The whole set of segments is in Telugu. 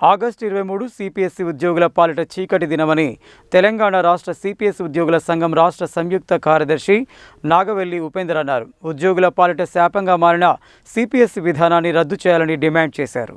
ఆగస్టు ఇరవై మూడు సిపిఎస్సి ఉద్యోగుల పాలిట చీకటి దినమని తెలంగాణ రాష్ట్ర సిపిఎస్ ఉద్యోగుల సంఘం రాష్ట్ర సంయుక్త కార్యదర్శి నాగవెల్లి ఉపేందర్ అన్నారు. ఉద్యోగుల పాలిట శాపంగా మారిన సిపిఎస్సి విధానాన్ని రద్దు చేయాలని డిమాండ్ చేశారు.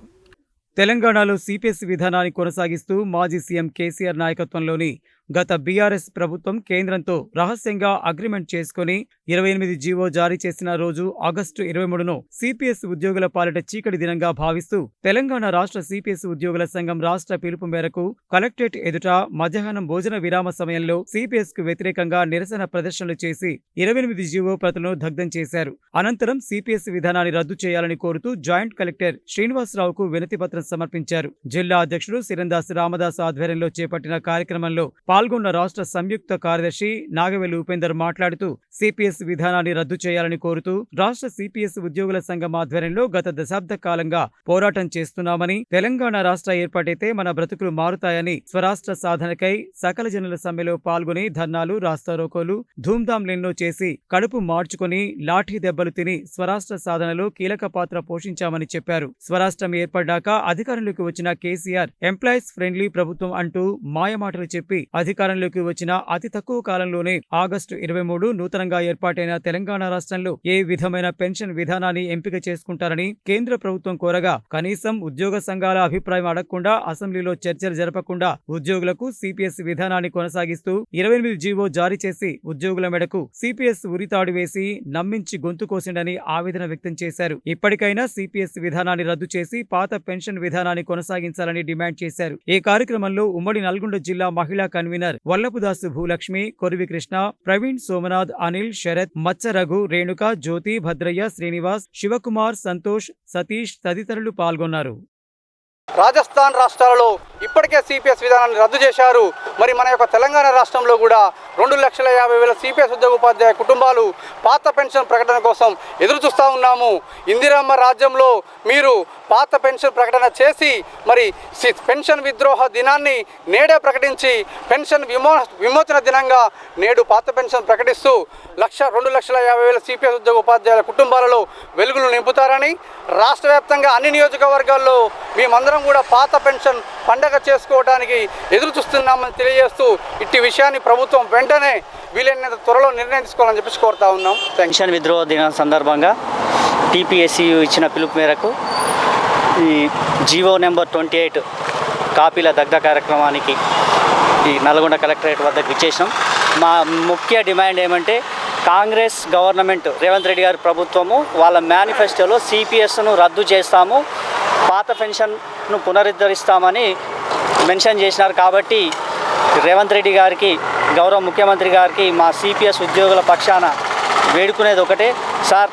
తెలంగాణలో సిపిఎస్ విధానాన్ని కొనసాగిస్తూ మాజీ సీఎం కేసీఆర్ నాయకత్వంలోని గత బీఆర్ఎస్ ప్రభుత్వం కేంద్రంతో రహస్యంగా అగ్రిమెంట్ చేసుకుని ఇరవై ఎనిమిది జీవో జారీ చేసిన రోజు ఆగస్టు ఇరవై మూడును సిపిఎస్ ఉద్యోగుల పాలిట చీకటి దినంగా భావిస్తూ తెలంగాణ రాష్ట్ర సిపిఎస్ ఉద్యోగుల సంఘం రాష్ట్ర పిలుపు మేరకు కలెక్టరేట్ ఎదుట మధ్యాహ్నం భోజన విరామ సమయంలో సిపిఎస్కు వ్యతిరేకంగా నిరసన ప్రదర్శనలు చేసి ఇరవై ఎనిమిది జీవో ప్రతులను దగ్ధం చేశారు. అనంతరం సిపిఎస్ విధానాన్ని రద్దు చేయాలని కోరుతూ జాయింట్ కలెక్టర్ శ్రీనివాసరావుకు వినతి పత్రం సమర్పించారు. జిల్లా అధ్యక్షుడు సిరందాస్ రామదాస్ ఆధ్వర్యంలో చేపట్టిన కార్యక్రమంలో పాల్గొన్న రాష్ట్ర సంయుక్త కార్యదర్శి నాగవెల్లి ఉపేందర్ మాట్లాడుతూ సిపిఎస్ విధానాన్ని రద్దు చేయాలని కోరుతూ రాష్ట్ర సిపిఎస్ ఉద్యోగుల సంఘం ఆధ్వర్యంలో గత దశాబ్ద కాలంగా పోరాటం చేస్తున్నామని తెలంగాణ రాష్ట్ర ఏర్పాటైతే మన బ్రతుకులు మారుతాయని స్వరాష్ట్ర సాధనకై సకల జనుల సమ్మెలో పాల్గొని ధర్నాలు రాస్తారోకోలు ధూమ్ధాంలెన్నో చేసి కడుపు మార్చుకొని లాఠీ దెబ్బలు తిని స్వరాష్ట్ర సాధనలో కీలక పాత్ర పోషించామని చెప్పారు. స్వరాష్ట్రం ఏర్పడ్డాక అధికారంలోకి వచ్చిన కేసీఆర్ ఎంప్లాయీస్ ఫ్రెండ్లీ ప్రభుత్వం అంటూ మాయమాటలు చెప్పి అధికారంలోకి వచ్చిన అతి తక్కువ కాలంలోనే ఆగస్టు ఇరవై మూడు నూతనంగా ఏర్పాటైన తెలంగాణ రాష్ట్రంలో ఏ విధమైన పెన్షన్ విధానాన్ని ఎంపిక చేసుకుంటారని కేంద్ర ప్రభుత్వం కోరగా కనీసం ఉద్యోగ సంఘాల అభిప్రాయం అడగకుండా అసెంబ్లీలో చర్చలు జరపకుండా ఉద్యోగులకు సిపిఎస్ విధానాన్ని కొనసాగిస్తూ ఇరవై ఎనిమిది జీవో జారీ చేసి ఉద్యోగుల మెడకు సిపిఎస్ ఉరితాడు వేసి నమ్మించి గొంతు కోసిండని ఆవేదన వ్యక్తం చేశారు. ఇప్పటికైనా సిపిఎస్ విధానాన్ని రద్దు చేసి పాత పెన్షన్ విధానాన్ని కొనసాగించాలని డిమాండ్ చేశారు. ఈ కార్యక్రమంలో ఉమ్మడి నల్గొండ జిల్లా మహిళా కన్వీనర్ వల్లపుదాసు భూలక్ష్మి కొరివి కృష్ణ ప్రవీణ్ సోమనాథ్ అనిల్ శరత్ మత్స రఘు రేణుక జ్యోతి భద్రయ్య శ్రీనివాస్ శివకుమార్ సంతోష్ సతీష్ తదితరులు పాల్గొన్నారు. రాజస్థాన్ రాష్ట్రాలలో ఇప్పటికే సిపిఎస్ విధానాన్ని రద్దు చేశారు. మరి మన యొక్క తెలంగాణ రాష్ట్రంలో కూడా రెండు లక్షల యాభై వేల సిపిఎస్ ఉద్యోగ ఉపాధ్యాయ కుటుంబాలు పాత పెన్షన్ ప్రకటన కోసం ఎదురు చూస్తూ ఉన్నాము. ఇందిరమ్మ రాజ్యంలో మీరు పాత పెన్షన్ ప్రకటన చేసి మరి సి- పెన్షన్ విద్రోహ దినాన్ని నేడే ప్రకటించి పెన్షన్ విమో విమోచన దినంగా నేడు పాత పెన్షన్ ప్రకటిస్తూ లక్ష రెండు లక్షల యాభై వేల సిపిఎస్ ఉద్యోగ ఉపాధ్యాయుల కుటుంబాలలో వెలుగులు నింపుతారని రాష్ట్ర వ్యాప్తంగా అన్ని నియోజకవర్గాల్లో మేమందరం కూడా పాత పెన్షన్ పండగ చేసుకోవడానికి ఎదురు చూస్తున్నామని తెలియజేస్తూ ఇట్టి విషయాన్ని ప్రభుత్వం వెంటనే వీలైనంత త్వరలో నిర్ణయం తీసుకోవాలని చెప్పేసి కోరుతా ఉన్నాం. పెన్షన్ విద్రోహ దిన సందర్భంగా టీపీఎస్సియు ఇచ్చిన పిలుపు మేరకు ఈ జీవో నెంబర్ ట్వంటీ ఎయిట్ కాపీల దగ్ధ కార్యక్రమానికి ఈ నల్గొండ కలెక్టరేట్ వద్దకు ఇచ్చేసినాం మా ముఖ్య డిమాండ్ ఏమంటే కాంగ్రెస్ గవర్నమెంట్ రేవంత్ రెడ్డి గారి ప్రభుత్వము వాళ్ళ మేనిఫెస్టోలో సిపిఎస్ను రద్దు చేస్తాము పాత పెన్షన్ను పునరుద్ధరిస్తామని మెన్షన్ చేసినారు కాబట్టి రేవంత్ రెడ్డి గారికి గౌరవ ముఖ్యమంత్రి గారికి మా సిపిఎస్ ఉద్యోగుల పక్షాన వేడుకునేది ఒకటే. సార్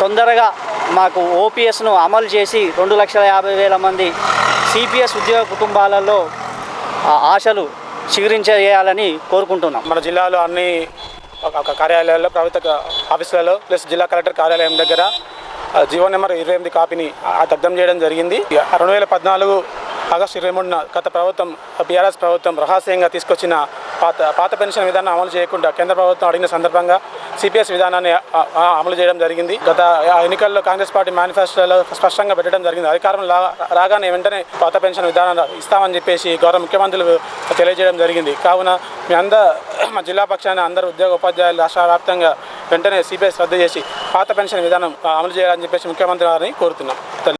తొందరగా మాకు ఓపీఎస్ను అమలు చేసి రెండు లక్షల యాభై వేల మంది సిపిఎస్ ఉద్యోగ కుటుంబాలలో ఆశలు చిగురించేయాలని కోరుకుంటున్నాం. మన జిల్లాలో అన్ని ఒక- కార్యాలయాల్లో ప్రభుత్వ ఆఫీసులలో ప్లస్ జిల్లా కలెక్టర్ కార్యాలయం దగ్గర జీవో నెంబర్ ఇరవై ఎనిమిది కాపీని ఆ దగ్ధం చేయడం జరిగింది. రెండు వేల పద్నాలుగు ఆగస్టు ఇరవై మూడున గత ప్రభుత్వం బీఆర్ఎస్ ప్రభుత్వం రహస్యంగా తీసుకొచ్చిన పాత పాత పెన్షన్ విధానం అమలు చేయకుండా కేంద్ర ప్రభుత్వం అడిగిన సందర్భంగా సిపిఎస్ విధానాన్ని అమలు చేయడం జరిగింది. గత ఎన్నికల్లో కాంగ్రెస్ పార్టీ మేనిఫెస్టోలో స్పష్టంగా పెట్టడం జరిగింది. అధికారం రాగానే వెంటనే పాత పెన్షన్ విధానం ఇస్తామని చెప్పేసి గౌరవ ముఖ్యమంత్రులు తెలియజేయడం జరిగింది. కావున మీ అందరూ మా జిల్లా పక్షాన అందరు ఉద్యోగ ఉపాధ్యాయులు రాష్ట్ర వ్యాప్తంగా వెంటనే సిపిఎస్ రద్దు చేసి పాత పెన్షన్ విధానం అమలు చేయాలని చెప్పేసి ముఖ్యమంత్రి గారిని కోరుతున్నాం.